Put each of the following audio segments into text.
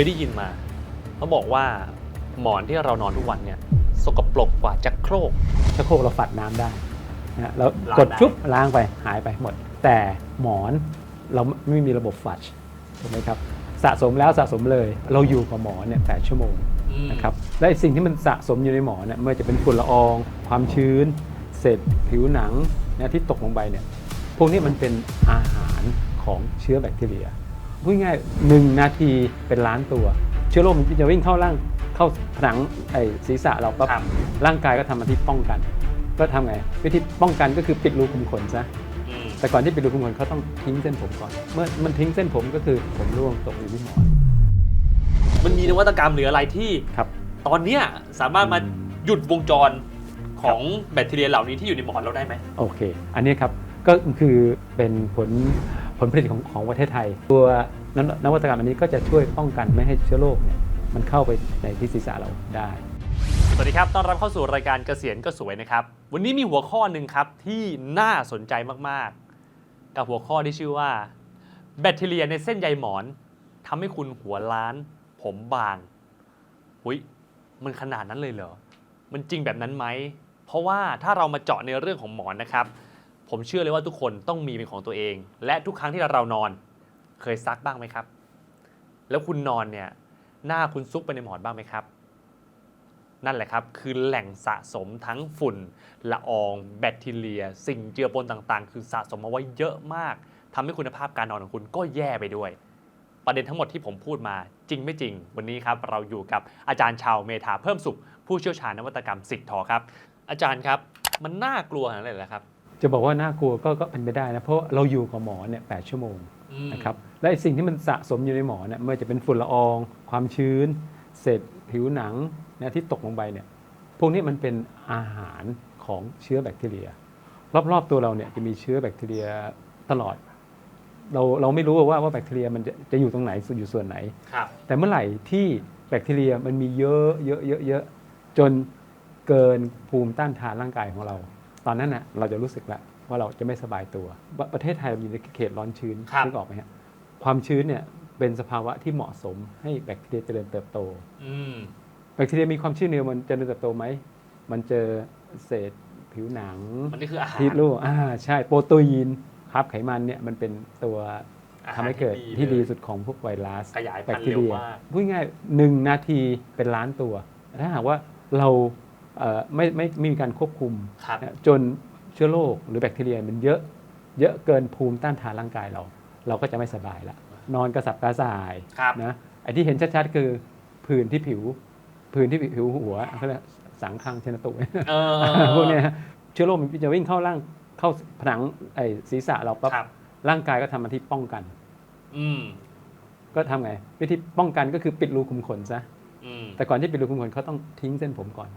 ยได้ยินมาเขาบอกว่าหมอนที่เรานอนทุกวันเนี่ย สกปรกกว่าจักโครกชักโครกเราฝัดน้ำได้นะฮะแล้วล้างกดได้ชุบล้างไปหายไปหมด แต่หมอนเราไม่มีระบบฝัดถูกไหมครับสะสมแล้วสะสมเลย เราอยู่กับหมอนเนี่ยแปดชั่วโมง นะครับและไอ้สิ่งที่มันสะสมอยู่ในหมอนเนี่ยไม่ว่าจะเป็นฝุ่นละออง ความชื้น เศษผิวหนังนะที่ตกลงไปเนี่ยพวกนี้มันเป็นอาหารของเชื้อแบคทีเรีย พูดง่ายๆหนึ่งนาทีเป็นล้านตัว เชื้อโรคมันจะวิ่งเข้าร่างเข้าผนังไอ้ศีรษะเราปั๊บครับร่างกายก็ทำหน้าที่ป้องกัน ก็ทำไงวิธีป้องกันก็คือปิดรูขุมขนซะอืมแต่ก่อนที่ปิดรูขุมขนเขาต้องทิ้งเส้นผมก่อน เมื่อมันทิ้งเส้นผมก็คือผมร่วงตกอยู่ที่หมอนมันมีนวัตกรรมหรืออะไรที่ ครับ ตอนเนี้ยสามารถมาอืม หยุดวงจรของแบคทีเรียเหล่านี้ที่อยู่ในหมอนเราได้ไหม โอเค อันนี้ครับก็คือเป็นผลผ ลผลิตของของประเทศไทย ตัวนนวัตกรรมอันนี้ก็จะช่วยป้องกันไม่ให้เชื้อโรคเนี่ยมันเข้าไปในที่ศีรษะเราได้ สวัสดีครับ ต้อนรับเข้าสู่รายการเกษียณก็สวยนะครับ วันนี้มีหัวข้อหนึ่งครับที่น่าสนใจมากๆ กับหัวข้อที่ชื่อว่า แบคทีเรียในเส้นใยหมอนทำให้คุณหัวล้าน ผมบางหุยมันขนาดนั้นเลยเหรอ มันจริงแบบนั้นไหม เพราะว่าถ้าเรามาเจาะในเรื่องของหมอนนะครับ ผมเชื่อเลยว่าทุกคนต้องมีเป็นของตัวเอง และทุกครั้งที่เรานอน เคยซักบ้างไหมครับ แล้วคุณนอนเนี่ยหน้าคุณซุกไปในหมอนบ้างไหมครับ นั่นแหละครับคือแหล่งสะสมทั้งฝุ่น ละออง แบคทีเรีย สิ่งเจือปนต่างๆ คือสะสมมาไว้เยอะมากทำให้คุณภาพการนอนของคุณก็แย่ไปด้วย ประเด็นทั้งหมดที่ผมพูดมาจริงไม่จริง วันนี้ครับเราอยู่กับอาจารย์ชาวเมธาเพิ่มสุข ผู้เชี่ยวชาญนวัตกรรมสิทธิ์ทอครับ อาจารย์ครับมันน่ากลัวขนาดไหนล่ะครับ จะบอกว่าน่ากลัวก็ก็เป็นไปได้นะเพราะเราอยู่กับหมอเนี่ยแปดชั่วโมงนะครับและไอ้สิ่งที่มันสะสมอยู่ในหมอเนี่ยไม่ว่าจะเป็นฝุ่นละออง ความชื้น เศษผิวหนังนะที่ตกลงไปเนี่ยพวกนี้มันเป็นอาหารของเชื้อแบคทีเรีย รอบๆตัวเราเนี่ยจะมีเชื้อแบคทีเรียตลอด เราเราไม่รู้ว่าว่าแบคทีเรียมันจะจะอยู่ตรงไหนอยู่ส่วนไหนครับแต่เมื่อไหร่ที่แบคทีเรียมันมีเยอะเยอะเยอะเยอะจนเกินภูมิต้านทานร่างกายของเรา ตอนนั้นน่ะเราจะรู้สึกแล้วว่าเราจะไม่สบายตัว ประประเทศไทยเราอยู่ในเขตร้อนชื้นครับนึกออกไหมฮะความชื้นเนี่ยเป็นสภาวะที่เหมาะสมให้แบคทีเรียเจริญเติบโตอืมแบคทีเรียมีความชื้นเดียวมันเจริญเติบโตไหมมันเจอเศษผิวหนังมันนี่คืออาหารที่รู้อ่าใช่โปรตีนครับไขมันเนี่ยมันเป็นตัวอาทำหารให้เกิดที่ลดียสุดของพวกไวรัสขยายแบพัคนธุ์ทีเร็วเรียมากพูดง่ายๆหนึ่งนาทีเป็นล้านตัว ถ้าหากว่าเราเอ่อ ไม่ไม่ไม่มีการควบคุมครับนะจนเชื้อโรคหรือแบคทีเรียมันเยอะเยอะเกินภูมิต้านทานร่างกายเรา เราก็จะไม่สบายละนอนกระสับกระส่ายครับนะไอ้ที่เห็นชัดๆคือผื่นที่ผิวผื่นที่ผิวหัวเขาเรียกสังคังเชนตุเออพวกเนี้ยฮะเชื้อโรคมันจะวิ่งเข้าร่างเข้าผนังไอ้ศีรษะเราปั๊บครับร่างกายก็ทำหน้าที่ป้องกัน อืมก็ทำไง วิธีป้องกันก็คือปิดรูขุมขนซะอืมแต่ก่อนที่ปิดรูขุมขนเขาต้องทิ้งเส้นผมก่อน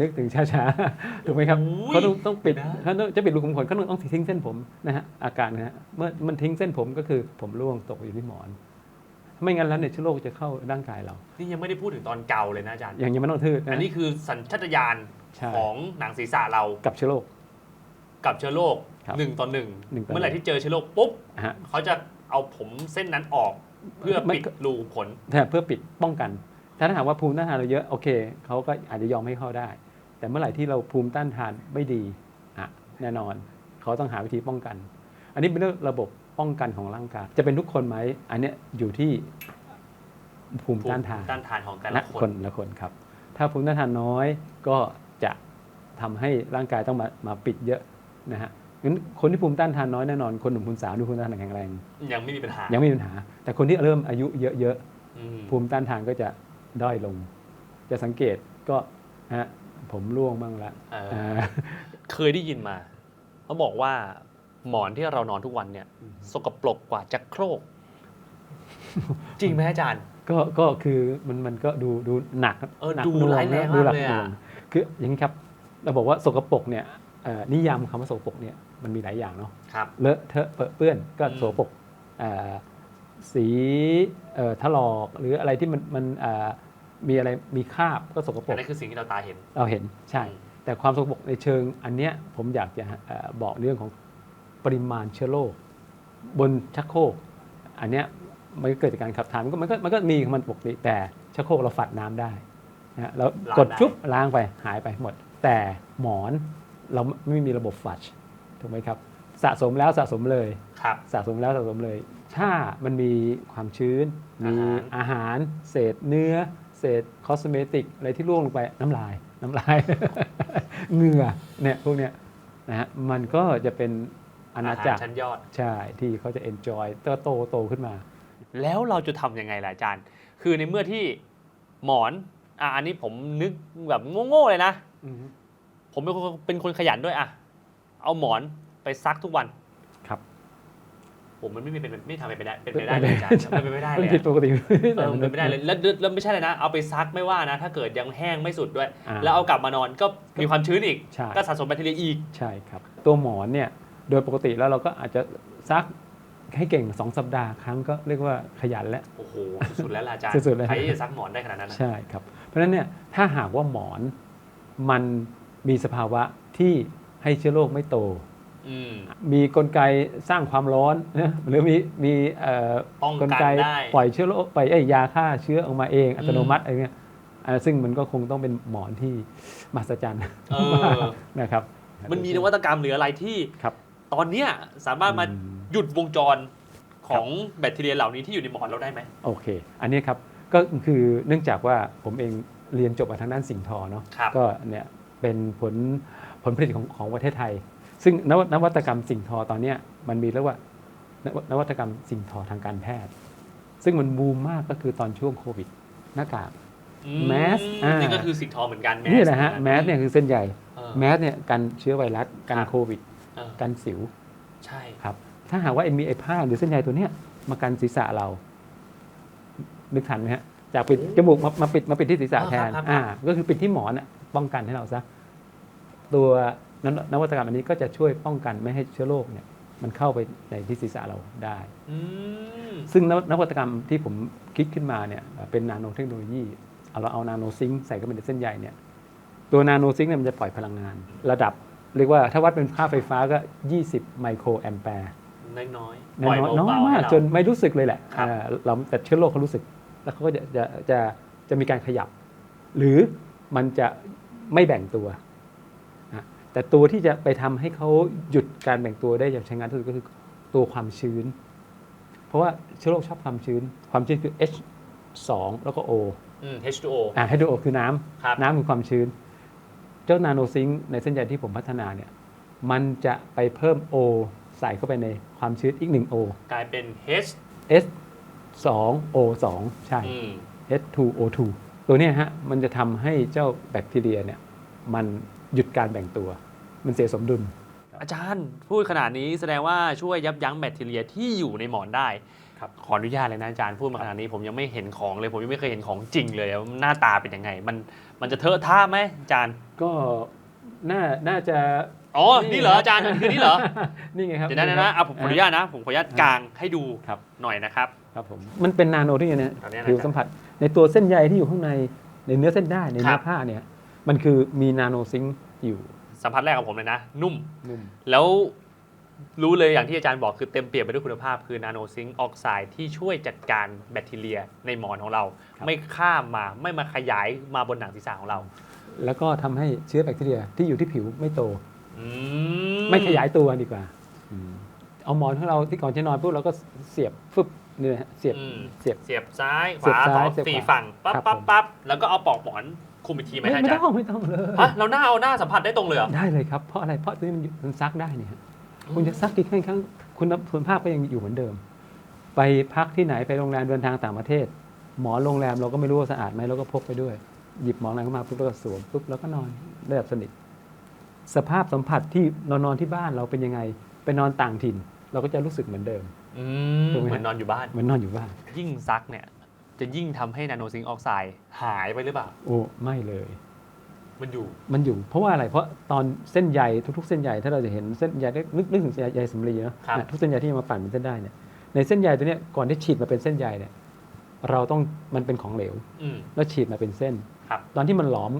นึกถึงช้าๆ ถูกไหมครับโอ้ยเขาต้องต้องปิดนะเขาต้องจะปิดรูขุมขนเขาต้องต้องทิ้งเส้นผมนะฮะอาการนะฮะเมื่อมันทิ้งเส้นผมก็คือผมร่วงตกอยู่ที่หมอน ไม่งั้นแล้วเนี่ยเชื้อโรคจะเข้าร่างกายเรา นี่ยังไม่ได้พูดถึงตอนเก่าเลยนะอาจารย์อย่างยังไม่ต้องทืดอันนะนี้คือสัญชาตญาณใช่ของหนังศีรษะเรากับเชื้อโรคกับเชื้อโรคครับหนึ่งต่อหนึ่งหนึ่งต่อหนึ่งเมื่อไหร่ที่เจอเชื้อโรคปุ๊บฮะเขาจะเอาผมเส้นนั้นออกเพื่อไม่ปิดรูขนแต่เพื่อปิดป้องกัน ถ้าหากว่าภูมิต้านทานเราเยอะโอเคเขาก็อาจจะยอมให้เข้าได้ แต่เมื่อไหร่ที่เราภูมิต้านทานไม่ดีอะแน่นอนเขาต้องหาวิธีป้องกัน อันนี้เป็นเรื่องระบบป้องกันของร่างกายจะเป็นทุกคนไหมอันเนี้ยอยู่ที่ภูมิต้านทานต้านทานของแต่ละละคคนนละคนครับ ถ้าภูมิต้านทานน้อยก็จะทำให้ร่างกายต้องมามาปิดเยอะนะฮะงั้นคนที่ภูมิต้านทานน้อยแน่นอนคนหนุ่มคนสาวดูภูมิต้านทานแข็งแรงยังไม่มีปัญหายังไม่มีปัญหา แต่คนที่เริ่มอายุเยอะๆอืมภูมิต้านทานก็จะ ด้อยลง จะสังเกตก็ฮะผมร่วงบ้างละเอออ่าเคยได้ยินมาเขาบอกว่าหมอนที่เรานอนทุกวันเนี่ย สกปรกกว่าจักโครก จริงไหมอาจารย์ ก็ก็คือมันมันก็ดูดูหนักเออหนักดูหน่วร้ายแรงดูหนัมากเลยอะหน่วงคืออย่างนี้ครับ เราบอกว่าสกปรกเนี่ยเอ่อนิยามคำว่าสกปรกเนี่ยมันมีหลายอย่างเนาะครับ เลอะเทอะเปอะเปื้อนก็อืม สกปรกเอ่อ สีเอ่อถลอกหรืออะไรที่มันมันเอ่อมีอะไรมีคราบก็สกปรอันกนี้คือสิ่งที่เราตาเห็นเราเห็นใช่ แต่ความสกปรกในเชิงอันเนี้ยผมอยากจะเอ่อบอกเรื่องของปริมาณเชื้อโรคบนชักโครกอันเนี้ยมันก็เกิดจากการขับถ่ายมันก็มันก็มันก็มีของมันปกติแต่ชักโครกเราฝัดน้ำได้นะฮะแล้วล้างกดได้ชุบล้างไปหายไปหมด แต่หมอนเราไม่มีระบบฝัดถูกไหมครับ สะสมแล้วสะสมเลยครับสะสมแล้วสะสมเลย ถ้ามันมีความชื้นอามีหารอาหาร เศษเนื้อ เศษคอสเมติก อะไรที่ร่วงลงไปน้ำลาย น้ำลาย เหงื่อเนี่ยพวกเนี้ยนะฮะมันก็จะเป็นอาณาจักรชั้นยอด ใช่ที่เขาจะ enjoy เติบโตโตขึ้นมา แล้วเราจะทำยังไงล่ะอาจารย์ คือในเมื่อที่หมอนอะอันนี้ผมนึกแบบโง่ๆเลยนะผมเป็นคนเป็นคนขยันด้วยอะเอาหมอนไปซักทุกวันครับ ผมมันไม่เป็นไม่ทำไปได้เป็นไปได้เลยอาจารย์มันเป็นไปได้มัเลนยผิดอะปกติเออมันเป็นไปได้เลยแล้วแล้วไม่ใช่เลยนะ เอาไปซักไม่ว่านะ ถ้าเกิดยังแห้งไม่สุดด้วยอ่าแล้วเอากลับมานอนก็มีความชื้นอีกใช่ก็สะสมแบคทีเรียอีกใช่ครับ ตัวหมอนเนี่ยโดยปกติแล้วเราก็อาจจะซักให้เก่ง 2 สัปดาห์ครั้งก็เรียกว่าขยันแล้ว โอ้โห สุดๆแล้วล่ะอาจารย์สุดๆเลยใครจะซักหมอนได้ขนาดนั้นนะใช่ครับ เพราะฉะนั้นเนี่ยถ้าหากว่าหมอนมันมีสภาวะที่ให้เชื้อโรคไม่โตอื มมีกลไกสร้างความร้อนนะหรือมีมีเอ่อป้องกกัลนไกได้ปล่อยเชื้อโรคปล่อยไอ้ยาฆ่าเชื้อออกมาเองอัตโนมัติอืมอะไรเงี้ยอ่าซึ่งมันก็คงต้องเป็นหมอนที่มหัศจรรย์เออนะครับ มันมีนวัตกรรมหรืออะไรที่ครับตอนเนี้ยสามารถมาอืมหยุดวงจรของแบคทีเรียเหล่านี้ที่อยู่ในหมอนเราได้ไหมโอเค อันนี้ครับก็คือเนื่องจากว่าผมเองเรียนจบมาทางด้านสิ่งทอเนาะครับก็เนี่ยเป็นผลผลผลิตของของประเทศไทย ซึ่งนวนวัตกรรมสิ่งทอตอนเนี้ยมันมีเรียกว่านวนวัตกรรมสิ่งทอทางการแพทย์ ซึ่งมันบูมมากก็คือตอนช่วงโควิดหน้ากากอืแมสอ่านี่นี่ก็คือสิ่งทอเหมือนกันแมสนี่แหละฮะแมสเนี่ยคือเส้นใหญ่เออแมสเนี่ยกันเชื้อไวรัสกันครับโควิดเออกันสิวใช่ครับ ถ้าหากว่าไอ้มีไอ้ผ้าหรือเส้นใยตัวเนี้ยมากันศีรษะเรา นึกทันไหมฮะจากปิดจมูกมามาปิดมาปิดที่ศีรษะแทนอ่าก็คือปิดที่หมอนอะป้องกันให้เราซะตัว นนวัตกรรมอันนี้ก็จะช่วยป้องกันไม่ให้เชื้อโรคเนี่ยมันเข้าไปในที่ศีรษะเราได้อืมซึ่งนวนวัตกรรมที่ผมคิดขึ้นมาเนี่ยเป็นนาโนเทคโนโลยี เอาเราเอานาโนซิงค์ใส่เข้าไปในเส้นใยเนี่ย ตัวนาโนซิงค์เนี่ยมันจะปล่อยพลังงาน ระดับ เรียกว่าถ้าวัดเป็นค่าไฟฟ้าก็ 20 ไมโครแอมแปร์น้อยๆน้อยปล่น้อยเบๆมากให้เรจนไม่รู้สึกเลยแหละครับอ่าเราแต่เชื้อโรคเขารู้สึก แล้วเขาก็จะจะจะจะมีการขยับ หรือมันจะไม่แบ่งตัวนะ แต่ตัวที่จะไปทำให้เขาหยุดการแบ่งตัวได้อย่างใช้งานที่สุดก็คือตัวความชื้น เพราะว่าเชื้อโรคชอบความชื้น ความชื้นคือ H 2แล้วก็ O อืม H2O อ่า H2O คือน้ำครับน้ำคือความชื้น เจ้านาโนซิงค์ในเส้นใยที่ผมพัฒนาเนี่ย มันจะไปเพิ่ม O ใส่เข้าไปในความชื้นอีกหนึ่ง O กลายเป็น H S 2 O 2ใช่อืม S 2 O 2 ตัวเนี้ยฮะ มันจะทำให้เจ้าแบคทีเรียเนี่ย มัน หยุดการแบ่งตัว มันเสียสมดุล อาจารย์พูดขนาดนี้แสดงว่าช่วยยับยั้งแบคทีเรียที่อยู่ในหมอนได้ครับขออนุญาตเลยนะอาจารย์พูดมาขนาดนี้ผมยังไม่เห็นของเลย ผมยังไม่เคยเห็นของจริงเลยว่าหน้าตาเป็นยังไง มันมันจะเทอะท่าไหมอาจารย์ก็น่าน่าจะ อ๋อ นี่เหรออาจารย์มันคือนี่เหรอ นี่ไงครับ เดี๋ยวนะเดี๋ยวนะเอาผมขออนุญาตนะ ผมขออนุญาตกางให้ดูครับหน่อยนะครับ ครับผม มันเป็นนาโนที่ไงเนี่ยตอนเนี้ยนะผิวสัมผัส ในตัวเส้นใยที่อยู่ข้างใน ในเนื้อเส้นได้ ในคเนื้รัอบผ้าเนี่ย มันคือมีนาโนซิงค์อยู่สัมผัสแรกของผมเลยนะ นุ่ม นุ่ม แล้วรู้เลยอย่างที่อาจารย์บอกคือเต็มเปี่ยมไปด้วยคุณภาพคือนาโนซิงค์ออกไซด์ที่ช่วยจัดการแบคทีเรียในหมอนของเราครับไม่ข้ามมาไม่มาขยายมาบนหนังศีรษะของเรา แล้วก็ทำให้เชื้อแบคทีเรียที่อยู่ที่ผิวไม่โต อืไม่ขยายตัวดีกว่าเอาหมอนของเราที่ก่อนจะนอนปุ๊บเราก็เสียบฟึบนี่นะฮะเสียบอืมเสียบ เสียบซ้ายขเสียบวาซ้ายสองเสียบสี่ขวาฝั่งปั๊บครับปั๊บผม ปั๊บแล้วก็เอาปลอกหมอน คุมอีกทีไหมไม่ฮะไม่อาจารต้องย์ไม่ต้องเลยฮะเราหน้าเอาหน้าสัมผัสได้ตรงเลยเหรอ ได้เลยครับเพราะอะไรเพราะตัวนี้มันมันซักได้เนี่ยฮะคุณจะซักกี่ครั้งครั้งคุณคุณภาพก็ยังอยู่เหมือนเดิม ไปพักที่ไหนไปโรงแรมเดินทางต่างประเทศ หมอนโรงแรมเราก็ไม่รู้ว่าสะอาดไหมเราก็พกไปด้วย หยิบหมอนอะไรเข้ามาปุ๊บแล้วก็สวมปุ๊บแล้วก็นอนได้แบบสนิทสภาพสัมผัสที่นอนนอนที่บ้านเราเป็นยังไงไปนอนต่างถิ่น เราก็จะรู้สึกเหมือนเดิม อืมถูกไหมเหมือนนอนอยู่บ้าน เหมือนนอนอยู่บ้าน ยิ่งซักเนี่ย จะยิ่งทำให้นาโนซิงค์ออกไซด์หายไปหรือเปล่า โอ้ไม่เลย มันอยู่ มันอยู่เพราะว่าอะไรเพราะตอนเส้นใยทุกๆเส้นใยถ้าเราจะเห็นเส้นใยนึกนึกถึงใยสำลีเนาะครับ นะทุกเส้นใยที่มาปั่นเป็นเส้นได้เนี่ยในเส้นใยตัวเนี้ยก่อนที่ฉีดมาเป็นเส้นใยเนี่ยเราต้องมันเป็นของเหลว อืม แล้วฉีดมาเป็นเส้น ครับ ตอนที่มันหลอม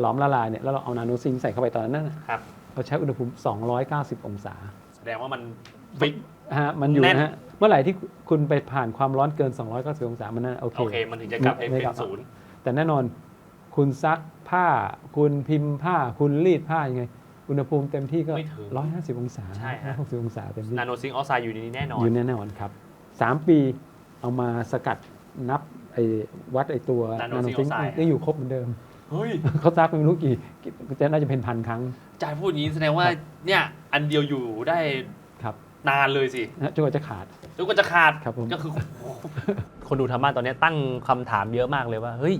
หลอมละลายเนี่ยแล้วเราเอานาโนซิงค์ใส่เข้าไปตอนนั้นน่ะครับ เราใช้อุณหภูมิ 290 องศาแสดงว่ามันฟิก ฮะมันอยู่แน่น นะฮะ เมื่อไหร่ที่คุณไปผ่านความร้อนเกิน 290 องศามันนั่นโอเคโอเค มันถึงจะกลับให้ไม่เป็กลับนศูนย์แต่แน่นอนคุณซักผ้า คุณพิมพ์ผ้า คุณรีดผ้ายังไง อุณหภูมิเต็มที่ก็ไม่ถึง150 องศาใช่ฮะ160องศาเต็มที่นาโนซิงค์ออกไซด์อยู่ในนี้แน่นอน อยู่แน่นอนครับ 3 ปีเอามาสกัดนับไอ้วัดไอ้ตัว Nano Nano Zinc Zinc Oxide ยังอยู่ครบเหมือนเดิมเฮ้ยเขาซักไปไม่รู้กี่กี่จะน่าจะเป็นพันครั้งจ่ายพูดอย่างนี้แสดงว่าครับเนี่ยอันเดียวอยู่ได้ครับ นานเลยสินะจนกว่าจะขาด จนกว่าจะขาดครับผม ก็คือ คนดูทางบ้านตอนนี้ตั้งคำถามเยอะมากเลยว่า เฮ้ย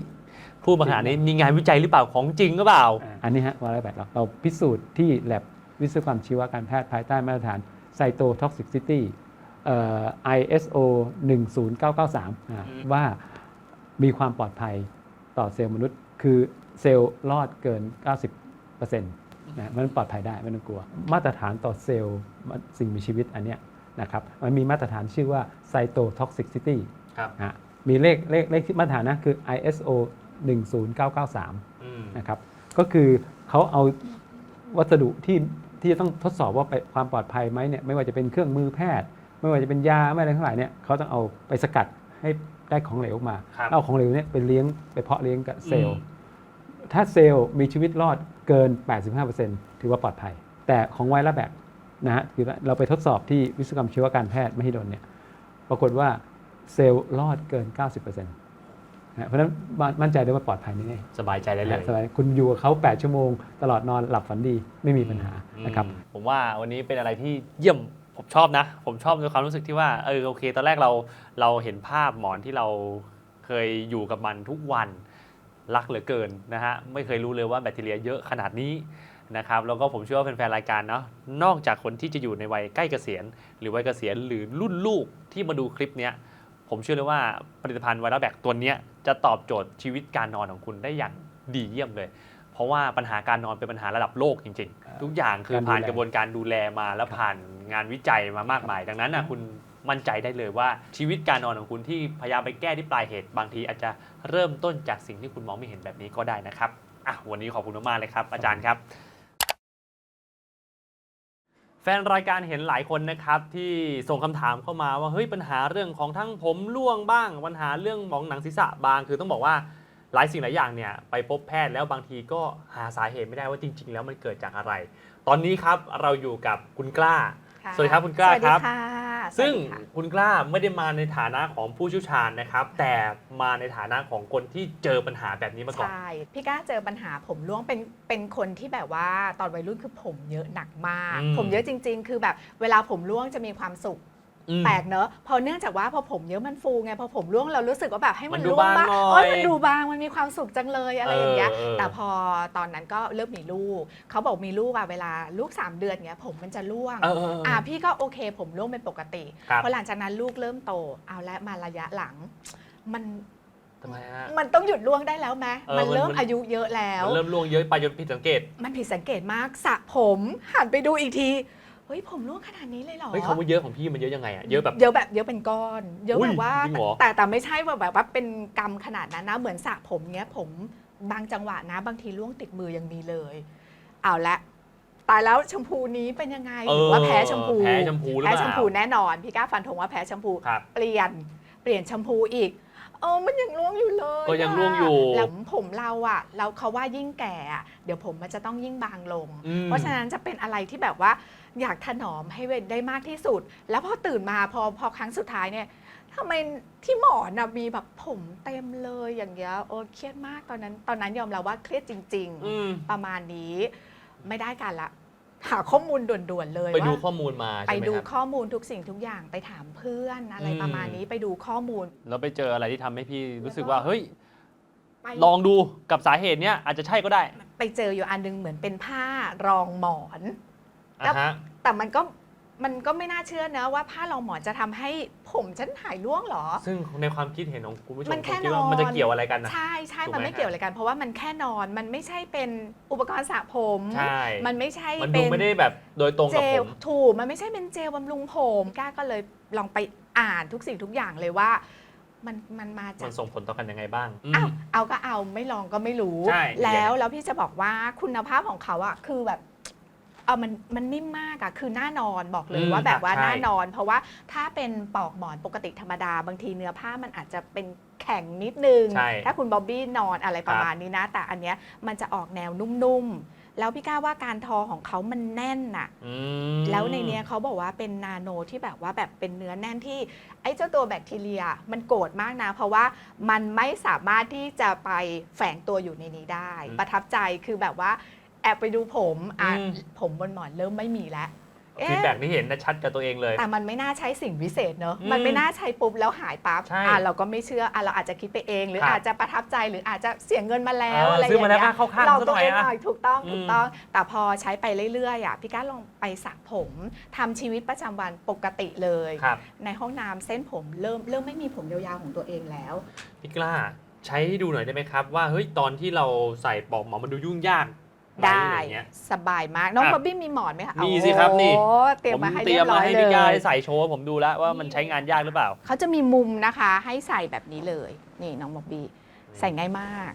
พูดมาขนาดนี้มีงานวิจัยหรือเปล่าของจริงหรือเปล่า อันนี้ฮะวาระแบตเราเราพิสูจน์ที่ lab วิศวกรรมชีวการแพทย์ภายใต้มาตรฐาน Cytotoxicity เอ่อ ISO 10993อ่าอืม ว่ามีความปลอดภัยต่อเซลล์มนุษย์ คือเซลล์รอดเกิน 90%นะมันปลอดภัยได้ไม่ต้องกลัว มาตรฐานต่อเซลล์สิ่งมีชีวิตอันเนี้ยนะครับมันมีมาตรฐานชื่อว่า Cytotoxicity ครับฮะมีเลขเลขเลขที่มาตรฐานนะคือ ISO 10993อืมนะครับก็คือเขาเอาวัสดุที่ที่จะต้องทดสอบว่าไปความปลอดภัยไหมเนี่ยไม่ว่าจะเป็นเครื่องมือแพทย์ ไม่ว่าจะเป็นยาไม่อะไรทั้งหลายเนี่ยเขาต้องเอาไปสกัดให้ได้ของเหลวออกมาครับแล้วเอาของเหลวเนี่ยไปเลี้ยงไปเพาะเลี้ยงกับเซลล์อืม ถ้าเซลล์มีชีวิตรอดเกิน 85%ถือว่าปลอดภัย แต่ของไวรัสแบกนะฮะคือเราไปทดสอบที่วิศวกรรมชีวการแพทย์มหิดลเนี่ยปรากฏว่าเซลล์รอดเกิน 90%นะเพราะฉะนั้นมั่นใจได้ว่าปลอดภัยแน่ๆสบายใจได้เลยสบายคุณอยู่กับเขา 8 ชั่วโมง ตลอดนอนหลับฝันดีไม่มีปัญหานะครับอืมผมว่าวันนี้เป็นอะไรที่เยี่ยมผมชอบนะ ผมชอบในความรู้สึกที่ว่าเออโอเค ตอนแรกเราเราเห็นภาพหมอนที่เราเคยอยู่กับมันทุกวัน รักเหลือเกินนะฮะไม่เคยรู้เลยว่าแบคทีเรียเยอะขนาดนี้นะครับแล้วก็ผมเชื่อว่าแฟนๆรายการเนาะนอกจากคนที่จะอยู่ในวัยใกล้เกษียณ หรือวัยเกษียณหรือรุ่นลูกที่มาดูคลิปเนี้ยผมเชื่อเลยว่าผลิตภัณฑ์ไวรัสแบคตัวเนี้ยจะตอบโจทย์ชีวิตการนอนของคุณได้อย่างดีเยี่ยมเลย เพราะว่าปัญหาการนอนเป็นปัญหาระดับโลกจริง ๆ ทุกอย่างคือผ่านกระบวนการดูแลมาแล้วผ่านงานวิจัยมามากมาย ดังนั้นนะคุณ มั่นใจได้เลยว่าชีวิตการนอนของคุณที่พยายามไปแก้ที่ปลายเหตุ บางทีอาจจะเริ่มต้นจากสิ่งที่คุณมองไม่เห็นแบบนี้ก็ได้นะครับอะวันนี้ขอบคุณมากๆเลยครับ อาจารย์ครับ แฟนรายการเห็นหลายคนนะครับที่ส่งคำถามเข้ามาว่าเฮ้ยปัญหาเรื่องของทั้งผมร่วงบ้าง ปัญหาเรื่องของหนังศีรษะบางคือต้องบอกว่าหลายสิ่งหลายอย่างเนี่ยไปพบแพทย์แล้วบางทีก็หาสาเหตุไม่ได้ว่าจริง ๆ แล้วมันเกิดจากอะไร ตอนนี้ครับเราอยู่กับคุณกล้าะสวัสดีครับคุณกล้าสวัสดีครับค่ะ ซึ่งสวัสดีค่ะคุณกล้าไม่ได้มาในฐานะของผู้เชี่ยวชาญนะครับ แต่มาในฐานะของคนที่เจอปัญหาแบบนี้มาก่อน ใช่ พี่ก้าเจอปัญหาผมร่วงเป็นเป็นคนที่แบบว่าตอนวัยรุ่นคือผมเยอะหนักมาก อืม ผมเยอะจริง ๆ คือแบบเวลาผมร่วงจะมีความสุข อืม แปลกเนอะพอเนื่องจากว่าพอผมเยอะมันฟูไงพอผมร่วงเรารู้สึกว่าแบบให้มัมันนดูร่วงบางบ้างหน่อยโอ้ยมันดูบางมันมีความสุขจังเลยอะไรอย่างเงี้ยเออเออ แต่พอตอนนั้นก็เริ่มมีลูกเขาบอกมีลูกอะเวลาลูก3เดือนเงี้ยผมมันจะร่วง เออเออเออ อ่าพี่ก็โอเคผมร่วงเป็นปกติครับ พอหลังจากนั้นลูกเริ่มโตเอาละมาระยะหลัง มันทำไมฮะ มันต้องหยุดร่วงได้แล้วไหมเออมันเริ่มมัน อายุเยอะแล้ว มันเริ่มล่วงเยอะไปจนผิดสังเกต มันผิดสังเกตมากสระผมหันไปดูอีกทีเฮ้ยผมร่วงขนาดนี้เลยเหรอ เฮ้ยคำว่าเยอะของพี่มันเยอะยังไงอะเยอะแบบ เยอะแบบเยอะเป็นก้อน เยอะอุ้แบยบว่าจริงเหรอ แต่แต่ไม่ใช่ว่าแบบว่าเป็นกรรมขนาดนั้นนะ เหมือนสระผมเงี้ยผมบางจังหวะนะ บางทีร่วงติดมือยังมีเลย เอาละตายแล้วแชมพูนี้เป็นยังไงหรือว่าแพ้แชมพูแพ้แชมพูหรือแพ้เปแชล่ามพูแน่นอนพี่กล้าฟันธงว่าแพ้แชมพู ครับ เปลี่ยนเปลี่ยนแชมพูอีก เออมันยังร่วงอยู่เลยก็ยังะร่วงอยู่แล้วผมเราอะเราเขาว่ายิ่งแก่อะเดี๋ยวผมมันจะต้องยิ่งบางลง อืมเพราะฉะนั้นจะเป็นอะไรที่แบบว่า อยากถนอมให้ได้มากที่สุด แล้วพอตื่นมาพอพอครั้งสุดท้ายเนี่ยทำไมที่หมอนนะมีแบบผมเต็มเลยอย่างเงี้ยโอ้เครียดมากตอนนั้น ตอนนั้นยอมรับว่าเครียดจริงอืมๆประมาณนี้ไม่ได้กันละหาข้อมูลด่วนๆเลยไปดูว่าข้อมูลมาไปใช่ไหมดูครับข้อมูลทุกสิ่งทุกอย่างไปถามเพื่อนอะไรอืมประมาณนี้ไปดูข้อมูล แล้วไปเจออะไรที่ทำให้พี่รู้สึกว่าเฮ้ยไปลองดูกับสาเหตุเนี้ยอาจจะใช่ก็ได้ ไปเจออยู่อันนึงเหมือนเป็นผ้ารองหมอน อะฮะแต่มันก็มันก็ไม่น่าเชื่อนะว่าผ้ารองหมอนจะทำให้ผมฉันหายร่วงเหรอ ซึ่งในความคิดเห็นของคุณผู้ชมมันแค่ณคิดว่านอนมันจะเกี่ยวอะไรกันนะใช่ใช่ถูกไหมมันไม่เกี่ยวอะไรกัน เพราะว่ามันแค่นอนมันไม่ใช่เป็นอุปกรณ์สระผมใช่มันไม่ใช่มันเป็ดูนไม่ได้แบบโดยตรงเจกับผลมถูกมันไม่ใช่เป็นเจลบำรุงผมกล้าก็เลยลองไปอ่านทุกสิ่งทุกอย่างเลยว่ามันมันมาจามักนส่งผลต่อกันยังไงบ้างอืมอ้าวเอาก็เอาไม่ลองก็ไม่รู้ใช่แล้วแล้วพี่จะบอกว่าคุณภาพของเขาอะคือแบบ เออมันมันนิ่มมากอะคือหน้านอนบอกเลยอืมว่าแบบว่าใช่ หน้านอน เพราะว่าถ้าเป็นปลอกหมอนปกติธรรมดา บางทีเนื้อผ้ามันอาจจะเป็นแข็งนิดนึง ใช่ถ้าคุณบ๊อบบี้นอนอะไรประมาณนี้นะ แต่อันเนี้ยมันจะออกแนวนุ่มๆ แล้วพี่ก้าว่าการทอของเขามันแน่นน่ะ อืม แล้วในเนี้ยเขาบอกว่าเป็นนาโนที่แบบว่าแบบเป็นเนื้อแน่นที่ไอ้เจ้าตัวแบคทีเรียมันโกรธมากนะ เพราะว่ามันไม่สามารถที่จะไปแฝงตัวอยู่ในนี้ได้ อืม ประทับใจคือแบบว่า แอบไปดูผมอะอืม ผมบนหมอนเริ่มไม่มีแล้วฟีดเอ๊ะแบ็กนี่เห็นได้ชัดกับตัวเองเลย แต่มันไม่น่าใช้สิ่งวิเศษเนอะ อืมมันไม่น่าใช้ปุ๊บแล้วหายปั๊บ ใช่อะเราก็ไม่เชื่อ อะเราอาจจะคิดไปเอง หรือครับอาจจะประทับใจ หรืออาจจะเสียเงินมาแล้วเอออะไรอซื้อย่างมาแล้วเงี้อะยเข้าข้างเราซะหตัวน่อยเองอะหน่อยถูกต้องอืมถูกต้อง แต่พอใช้ไปเรื่อยๆอะพี่ก้าลองไปสระผมทำชีวิตประจำวันปกติเลย ครับ ในห้องน้ำเส้นผมเริ่มเริ่มไม่มีผมยาวๆของตัวเองแล้ว พี่กล้าใช้ให้ดูหน่อยได้ไหมครับ ว่าเฮ้ยตอนที่เราใส่ปลอกหมอนมันดูยุ่งยากหม ได้อะไรเงี้ย สบายมาก น้องอะ บ๊อบบี้มีหมอนไหมคะมีสิครับนี่ โอ้เตรียมมาให้เตรีเรียยมบร้มาอยให้เลพี่กล้ายได้ใส่โชว์ผมดูแล้วว่ามันนี่ใช้งานยากหรือเปล่า เขาจะมีมุมนะคะให้ใส่แบบนี้เลย นี่น้องบ๊อบบี้ใส่ง่ายมาก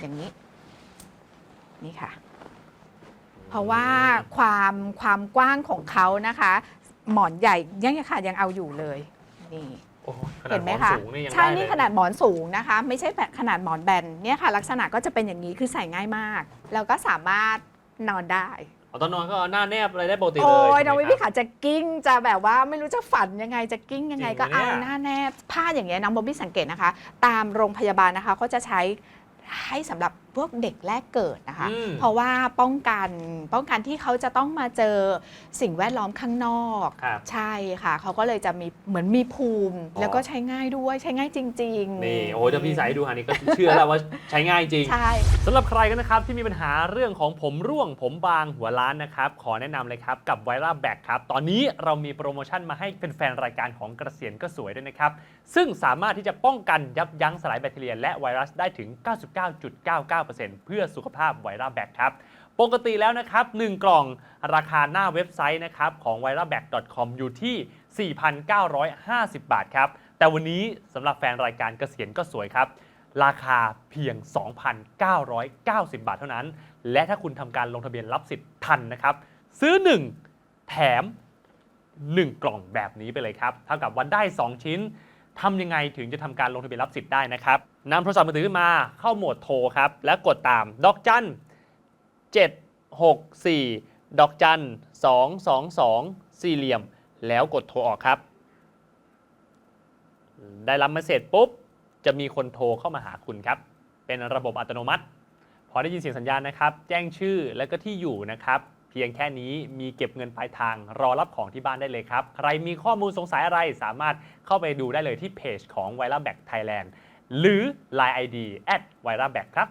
อย่างนี้ นี่ค่ะ เพราะว่าความความกว้างของเขานะคะ หมอนใหญ่ยังค่ะยังเอาอยู่เลย นี่ โอ้โหขนาเห็ดนหไหมมอนคะสูงนี่ยังใช่ได้นี่เลยขนาดหมอนสูงนะคะ ไม่ใช่แบบขนาดหมอนแบนเนี่ยค่ะ ลักษณะก็จะเป็นอย่างนี้คือใส่ง่ายมาก แล้วก็สามารถนอนได้ เอาตอนนอนก็เอาหน้าแนบอะไรได้ปกติเลยโอ้ยใช่น้องไหมวิคพี่รับ ขาจะกิ้งจะแบบว่าไม่รู้จะฝันยังไงจะกิ้งยังไงจริงก็เหรอเอาเนี่ย หน้าแนบผ้าอย่างเงี้ยน้องบ๊อบบี้สังเกตนะคะ ตามโรงพยาบาลนะคะเขาจะใช้ให้สำหรับ พวกเด็กแรกเกิดนะคะ อืมเพราะว่าป้องกันป้องกันที่เขาจะต้องมาเจอสิ่งแวดล้อมข้างนอก ครับใช่ค่ะ เขาก็เลยจะมีเหมือนมีภูมิ อ๋อ แล้วก็ใช้ง่ายด้วยใช้ง่ายจริงๆนี่โอ้ยถ้าพี่ใส่ให้ดูหานี่ก็เชื่อแล้วว่าใช้ง่ายจริง ใช่ สำหรับใครกันนะครับ ที่มีปัญหาเรื่องของผมร่วงผมบางหัวล้านนะครับ ขอแนะนำเลยครับกับไวรัสแบกครับ ตอนนี้เรามีโปรโมชั่นมาให้เป็นแฟนๆรายการของกระเสียนก็สวยด้วยนะครับ ซึ่งสามารถที่จะป้องกันยับยั้งสลายแบคทีเรียและไวรัสได้ถึง 99.99%เพื่อสุขภาพไวรัสแบกครับ ปกติแล้วนะครับ 1 กล่องราคาหน้าเว็บไซต์นะครับของ v i r a b a c c o m อยู่ที่ 4,950 บาทครับ แต่วันนี้สำหรับแฟนรายการเกษียณก็สวยครับราคาเพียง 2,990 บาทเท่านั้น และถ้าคุณทำการลงทะเบียนรับสิทธิ์ทันนะครับ ซื้อ 1 แถม 1 กล่องแบบนี้ไปเลยครับ เท่ากับว่าได้ 2 ชิ้น ทำยังไงถึงจะทำการลงทะเบียนรับสิทธิ์ได้นะครับนำโทรศัพท์มือถือขึ้นมาเข้าโหมดโทรครับ และกดตามดอกจัน764 ดอกจัน222 สี่เหลี่ยม แล้วกดโทรออกครับ ได้รับมาเสเซจปุ๊บ จะมีคนโทรเข้ามาหาคุณครับ เป็นระบบอัตโนมัติ พอได้ยินเสียงสัญญาณนะครับ แจ้งชื่อและก็ที่อยู่นะครับ พียงแค่นี้มีเก็บเงินปลายทาง รอรับของที่บ้านได้เลยครับ ใครมีข้อมูลสงสัยอะไรสามารถเข้าไปดูได้เลยที่เพจของ v i r a b a c Thailand หรือ Line ID at v i r a b a c ครับ